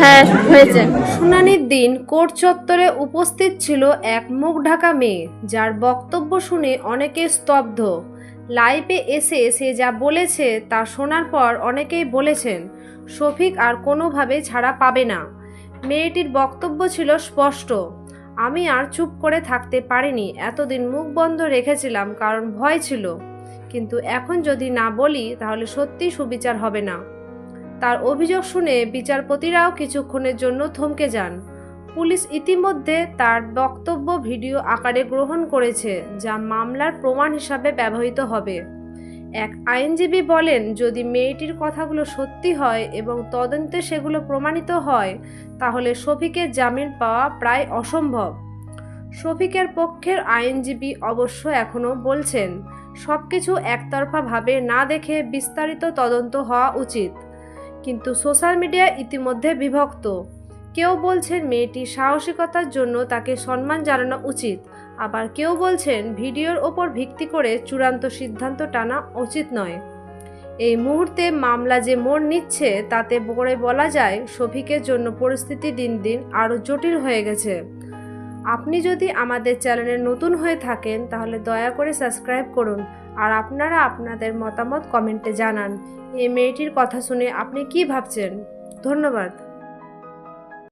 হ্যাঁ শুনানির দিন কোর্ট চত্বরে উপস্থিত ছিল এক মুখ ঢাকা মেয়ে, যার বক্তব্য শুনে অনেকে স্তব্ধ। লাইভে এসে সে যা বলেছে তা শোনার পর অনেকেই বলেছেন, শফিক আর কোনোভাবে ছাড়া পাবে না। মেয়েটির বক্তব্য ছিল স্পষ্ট, আমি আর চুপ করে থাকতে পারিনি, এতদিন মুখ বন্ধ রেখেছিলাম কারণ ভয় ছিল। কিন্তু এখন যদি না বলি, তাহলে সত্যি সুবিচার হবে না। তার অভিযোগ শুনে বিচারপতিরাও কিছুক্ষণের জন্য থমকে যান। পুলিশ ইতিমধ্যে তার বক্তব্য ভিডিও আকারে গ্রহণ করেছে, যা মামলার প্রমাণ হিসাবে ব্যবহৃত হবে। এক আইনজীবী বলেন, যদি মেয়েটির কথাগুলো সত্যি হয় এবং তদন্তে সেগুলো প্রমাণিত হয়, তাহলে শফিকের জামিন পাওয়া প্রায় অসম্ভব। শফিকের পক্ষের আইনজীবী অবশ্য এখনও বলছেন সব কিছু একতরফাভাবে না দেখে বিস্তারিত তদন্ত হওয়া উচিত। কিন্তু সোশ্যাল মিডিয়া ইতিমধ্যে বিভক্ত। কেউ বলছেন মেয়েটির সাহসিকতার জন্য তাকে সম্মান জানানো উচিত। আবার কেউ বলছেন ভিডিওর ওপর ভিত্তি করে চূড়ান্ত সিদ্ধান্ত টানা উচিত নয়। এই মুহূর্তে মামলা যে মোড় নিচ্ছে, তাতে করে বলা যায়, শফিকের জন্য পরিস্থিতি দিন দিন আরও জটিল হয়ে গেছে। আপনি যদি আমাদের চ্যানেলে নতুন হয়ে থাকেন, তাহলে দয়া করে সাবস্ক্রাইব করুন আর আপনারা আপনাদের মতামত কমেন্টে জানান। এই মেয়েটির কথা শুনে আপনি কি ভাবছেন? ধন্যবাদ।